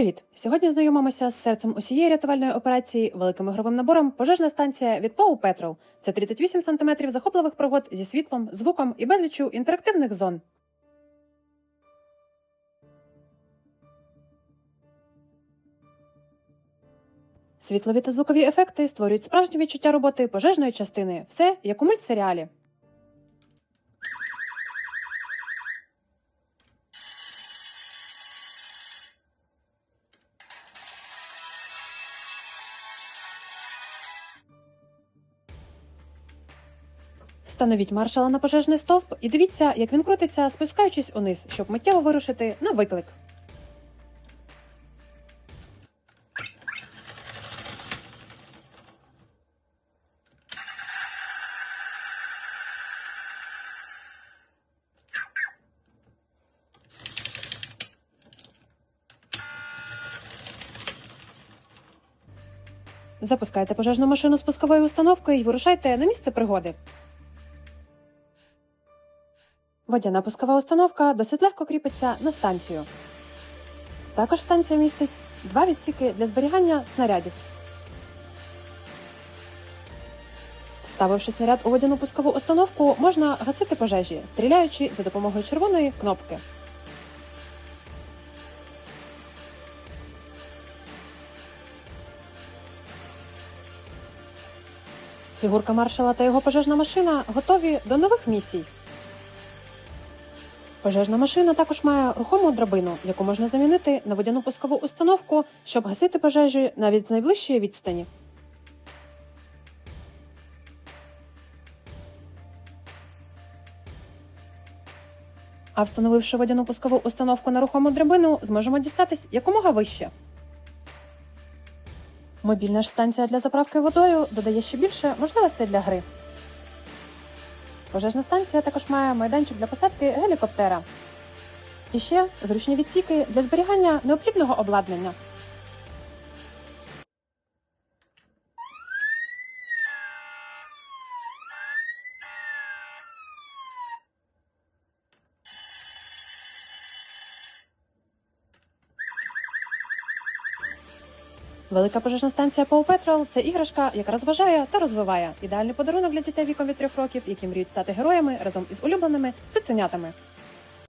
Привіт! Сьогодні знайомимося з серцем усієї рятувальної операції великим ігровим набором пожежна станція від Пау Петрол. Це 38 см захопливих пригод зі світлом, звуком і безліччю інтерактивних зон. Світлові та звукові ефекти створюють справжнє відчуття роботи пожежної частини. Все як у мультсеріалі. Встановіть маршала на пожежний стовп і дивіться, як він крутиться, спускаючись униз, щоб миттєво вирушити на виклик. Запускайте пожежну машину з пускової установки і вирушайте на місце пригоди. Водяна пускова установка досить легко кріпиться на станцію. Також станція містить два відсіки для зберігання снарядів. Вставивши снаряд у водяну пускову установку, можна гасити пожежі, стріляючи за допомогою червоної кнопки. Фігурка маршала та його пожежна машина готові до нових місій. Пожежна машина також має рухому драбину, яку можна замінити на водяну пускову установку, щоб гасити пожежі навіть з найближчої відстані. А встановивши водяну пускову установку на рухому драбину, зможемо дістатись якомога вище. Мобільна ж станція для заправки водою додає ще більше можливостей для гри. Пожежна станція також має майданчик для посадки гелікоптера. І ще зручні відсіки для зберігання необхідного обладнання. Велика пожежна станція Пау Петрол це іграшка, яка розважає та розвиває. Ідеальний подарунок для дітей віком від трьох років, які мріють стати героями разом із улюбленими цуценятами.